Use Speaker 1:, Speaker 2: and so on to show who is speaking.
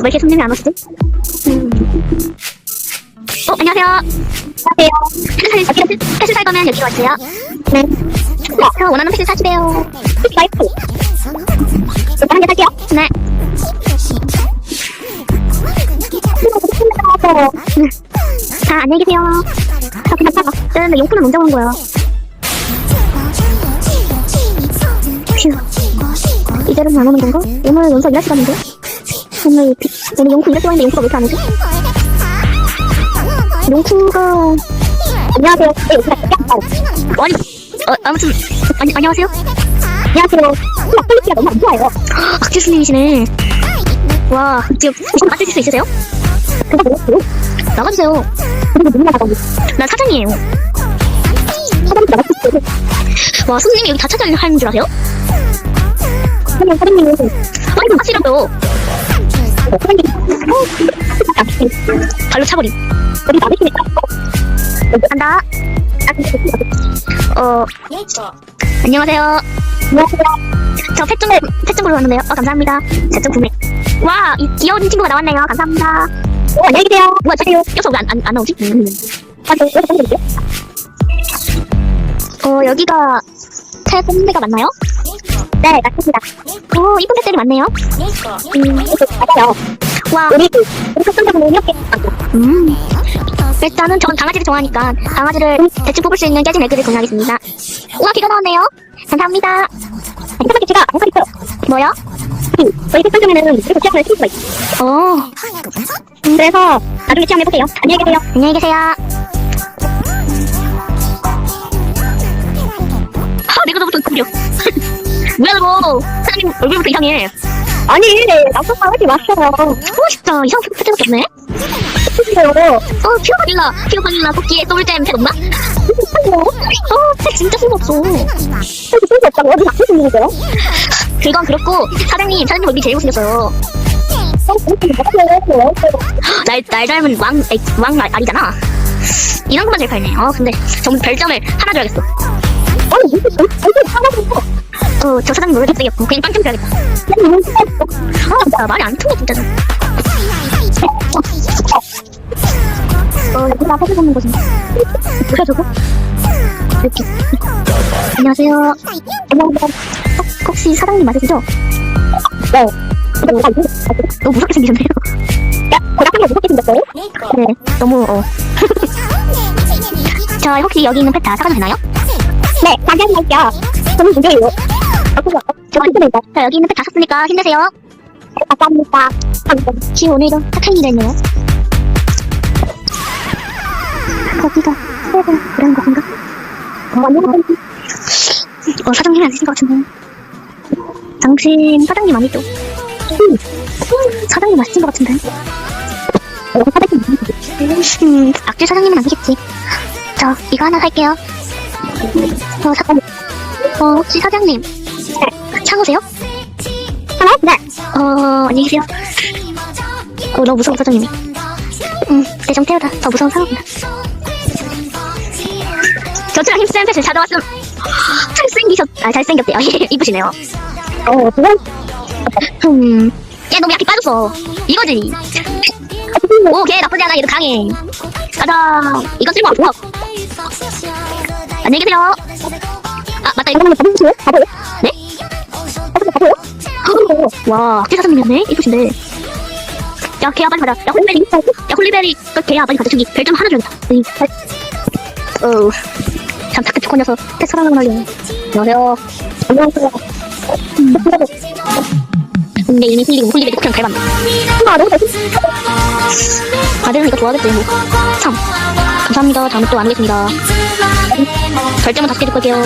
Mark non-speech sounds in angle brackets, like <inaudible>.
Speaker 1: 왜 이렇게 손님이 안 오시지? 음. 어, 안녕하세요. 안녕하세요. 패스, 패스 살 거면 여기로 와주세요. 네. 저 원하는 패스 사주세요. 와이프. 일단 한개 살게요. 네. 자, 안녕히 계세요. 저 그냥 따가. 근데 용품을 먼저 온 거예요. 휴. 이제는 안 오는 건가? 오늘 연서 일할 시간인데? 오늘, 비, 오늘 용쿠 일할 시간인데 용쿠가 왜 이렇게 안 오지? 용쿠가... 안녕하세요. 네, 용쿠가 아니, 어, 아무튼, 아니, 안녕하세요? 안녕하세요. 나 퀄리티가 너무 안 좋아요. 박지수님이시네. 와, 지금 혹시 나가주실 수 있으세요? 그거 뭐였어요? 나가주세요. 그리고 누구나 나가고. 난 사장이에요. 사장님 나가주세요. 와, 손님이 여기 다 찾아가는 줄 아세요? 그냥 사장님은 아니 나가시라고요 발로 차버리 우리 나가시니까 간다 어 안녕하세요. 안녕하세요 저 펫좀 펫좀 보러 왔는데요. 어 감사합니다. 제좀 구매. 와이 귀여운 친구가 나왔네요. 감사합니다. 오 안녕히 계세요. 뭐야 저 여기서 왜안 안, 안 나오지? 음. 아, 저 여기서 어 여기가 펫 홈대가 맞나요? 네, 맞습니다. 오, 이쁜 펫들이 많네요. 음, 맞아요. 와, 우리, 우리 학생들은 이렇게. 음. 일단은 전 강아지를 좋아하니까 강아지를 대충 뽑을 수 있는 깨진 애들을 구매하겠습니다. 우와, 비가 나왔네요. 감사합니다. 이렇게 제가 안 사겠어요. 뭐요? 저희 백성점에는 그리고 취향을 쓸 수가 있어요. 어. 음, 그래서 나중에 취향해보세요. 안녕히 계세요. 안녕히 계세요. 아, 내가 너무 좀 그려. 뭐야 저거 사장님 얼굴부터 이상해. 아니 남성만 하지 마세요. 어 진짜 이상한 표정밖에 없네. 그래요. 어 피어 바닐라. 피어 바닐라. 토끼에 소울잼 팩 없나? 어팩 진짜 쓸모없어. 팩이 쓸모없다고? 어디 막힐 수 있는 거요? 그건 그렇고 사장님 사장님 얼굴이 제일 못생겼어요. 날, 날 닮은 왕, 에이, 왕 알- 알이잖아. 이런 것만 제일 팔네. 어 근데 전 별점을 하나 줘야겠어 아니 무슨 별점 하나 줘 어, 저 사장님 못생겼고 그냥 빵점 줘야겠다. 아, 나 말이 안 통해 진짜. 어, 여기가 사진 먹는 곳인데. 뭐야 저거? 이렇게. 안녕하세요. 안녕하세요. 혹, 혹시 사장님 맞으시죠? 네. 너무 무섭게 생기셨네요. 야, 고등학생이 무섭게 생겼어요? 네, 너무 어. <laughs> 저 혹시 여기 있는 펫다 사가도 되나요? 네, 당연히 할게요. 저는 무료예요. 저 힘드니까. 자, 여기 있는 팩다 샀으니까 힘내세요. 감사합니다. 지 오늘도 착한 일을 했네요. 거기가 세븐 그런 곳인가? 어. 어, 사장님이 아니신 것 같은데. 당신 사장님 아니죠? 음, 사장님 맞으신 것 같은데. 어, 사장님 음, 악질 사장님은 아니겠지. 저, 이거 하나 살게요. 어, 사장님. 어, 혹시 사장님. 창우세요? 하나? 네. 어, 안녕히 계세요. 어, 너무 무서워, 사장님이. 음, 내정 태우다. 더 무서운 상황이다. 저처럼 힘센 펫을 찾아왔음. 잘생기셨, 아, 잘생겼대요. <laughs> 이쁘시네요. 어, 그건? 음, 얘 너무 약해 빠졌어. 이거지. 오, 걔 나쁘지 않아. 얘도 강해. 가자. 이건 쓸모없고. 안녕히 계세요. 아, 맞다. 이거 받으세요? 받아요? 네? 받아요? 와, 악질 사장님이었네? 이쁘신데. 야, 걔야, 빨리 가자. 야, 홀리베리. 야, 홀리베리. 그 걔야, 빨리 가자. 저기, 별점 하나 줘야겠다. 응. 어우. 참, 착한 좋은 녀석. 태 사랑하고 날려. 안녕하세요. 안녕하세요. 음. 근데 이미 홀리고, 홀리베리 그냥 닮았네. 아, 너무 잘생겼어. 아들은 이거 좋아하겠지, 뭐. 참. 감사합니다. 다음에 또안 오겠습니다. 별점은 다섯 개줄 거게요.